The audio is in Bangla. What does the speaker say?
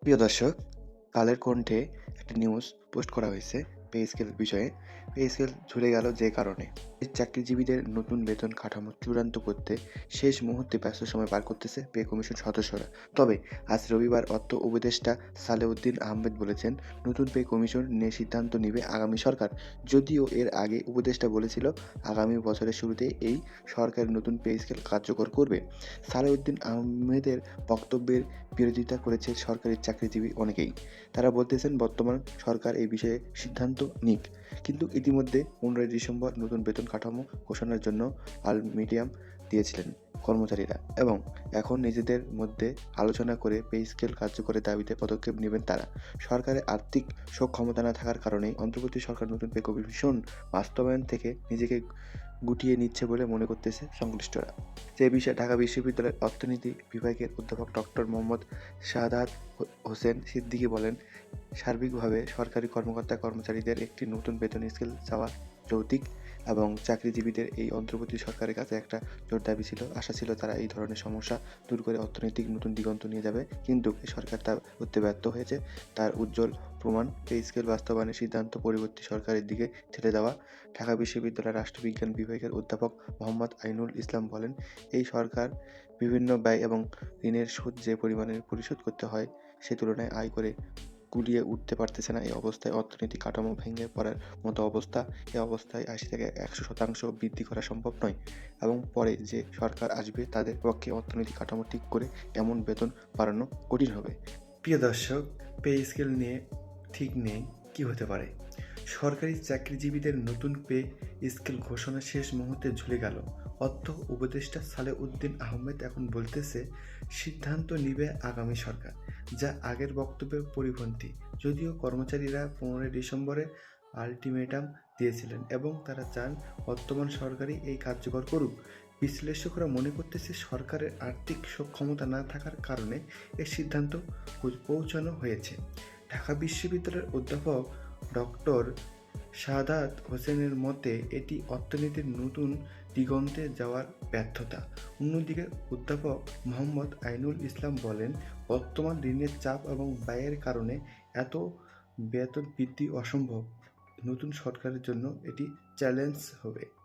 প্রিয় দর্শক, কালের কণ্ঠে একটা নিউজ পোস্ট করা হয়েছে পে স্কেল বিষয়ে। পে স্কেল ঝুলে গেল যে কারণে। চাকরিজীবীদের নতুন বেতন কাঠামো চূড়ান্ত করতে শেষ মুহূর্তে ব্যস্ত সময় পার করতেছে পে কমিশন সদস্যরা। তবে আজ রবিবার অর্থ উপদেষ্টা সালেউদ্দিন আহমেদ বলেছেন, নতুন পে কমিশন নিয়ে সিদ্ধান্ত নেবে আগামী সরকার। যদিও এর আগে উপদেষ্টা বলেছিল, আগামী বছরের শুরুতে এই সরকার নতুন পে স্কেল কার্যকর করবে। সালেউদ্দিন আহমেদের বক্তব্যের বিরোধিতা করেছে সরকারি চাকরিজীবী অনেকেই। তারা বলতেছেন, বর্তমান সরকার এই বিষয়ে সিদ্ধান্ত নিক। কিন্তু ইতিমধ্যে পনেরোই ডিসেম্বর নতুন বেতন কাঠামো ঘোষণার জন্য আলমিডিয়াম দিয়েছিলেন কর্মচারীরা এবং এখন নিজেদের মধ্যে আলোচনা করে পে স্কেল কার্যকরের দাবিতে পদক্ষেপ নেবেন তারা। সরকারের আর্থিক সক্ষমতা না থাকার কারণেই অন্তর্বর্তী সরকার নতুন পে কমিশন বাস্তবায়ন থেকে নিজেকে গুটিয়ে নিচ্ছে বলে মনে করতেছে সংশ্লিষ্টরা। যে বিষয়ে ঢাকা বিশ্ববিদ্যালয়ের অর্থনীতি বিভাগের অধ্যাপক ডক্টর মোহাম্মদ শাহাদাত হোসেন সিদ্দিকী বলেন, সার্বিকভাবে সরকারি কর্মকর্তা কর্মচারীদের একটি নতুন বেতন স্কেল চাওয়া যৌতিক এবং চাকরিজীবীদের এই অন্তর্বর্তী সরকারের কাছে একটা জোর দাবি ছিল, আশা ছিল তারা এই ধরনের সমস্যা দূর করে অর্থনৈতিক নতুন দিগন্ত নিয়ে যাবে। কিন্তু সরকার তা করতে ব্যর্থ হয়েছে, তার উজ্জ্বল প্রমাণ, এই স্কেল বাস্তবায়নের সিদ্ধান্ত পরবর্তী সরকারের দিকে ঠেলে দেওয়া, ঢাকা বিশ্ববিদ্যালয়ের রাষ্ট্রবিজ্ঞান বিভাগের অধ্যাপক মোহাম্মদ আইনুল ইসলাম বলেন, এই সরকার বিভিন্ন ব্যয় এবং ঋণের সুদ যে পরিমাণে পরিশোধ করতে হয়, সে তুলনায় আয় করে কুলিয়ে উঠতে পারতেছে না। এই অবস্থায় অর্থনৈতিক কাঠামো ভেঙে পড়ার মতো অবস্থা এই অবস্থায় আশি থেকে একশো শতাংশ বৃদ্ধি করা সম্ভব নয় এবং পরে যে সরকার আসবে, তাদের পক্ষে অর্থনৈতিক কাঠামো ঠিক করে এমন বেতন বাড়ানো কঠিন হবে। প্রিয় দর্শক, পে স্কেল নিয়ে ঠিক নেই, কি হতে পারে? সরকারি চাকরিজীবীদের নতুন পে স্কেল ঘোষণা শেষ মুহূর্তে ঝুলে গেল। অর্থ উপদেষ্টা সালেউদ্দিন আহমেদ এখন বলতেছে, সিদ্ধান্ত নিবে আগামী সরকার, যা আগের বক্তব্যের পরিপন্থী। যদিও কর্মচারীরা পনেরোই ডিসেম্বরে আলটিমেটাম দিয়েছিলেন এবং তারা চান বর্তমান সরকারই এই কার্যকর করুক। বিশ্লেষকরা মনে করতেছে, সরকারের আর্থিক সক্ষমতা না থাকার কারণে এই সিদ্ধান্ত পৌঁছানো হয়েছে। ঢাকা বিশ্ববিদ্যালয়ের অধ্যাপক ডক্টর সাদাত হোসেনের মতে, এটি অর্থনীতির নতুন দিগন্তে যাওয়ার ব্যর্থতা। অন্যদিকে, অধ্যাপক মোহাম্মদ আইনুল ইসলাম বলেন, বর্তমান ঋণের চাপ এবং ব্যয়ের কারণে এত বেতন বৃদ্ধি অসম্ভব। নতুন সরকারের জন্য এটি চ্যালেঞ্জ হবে।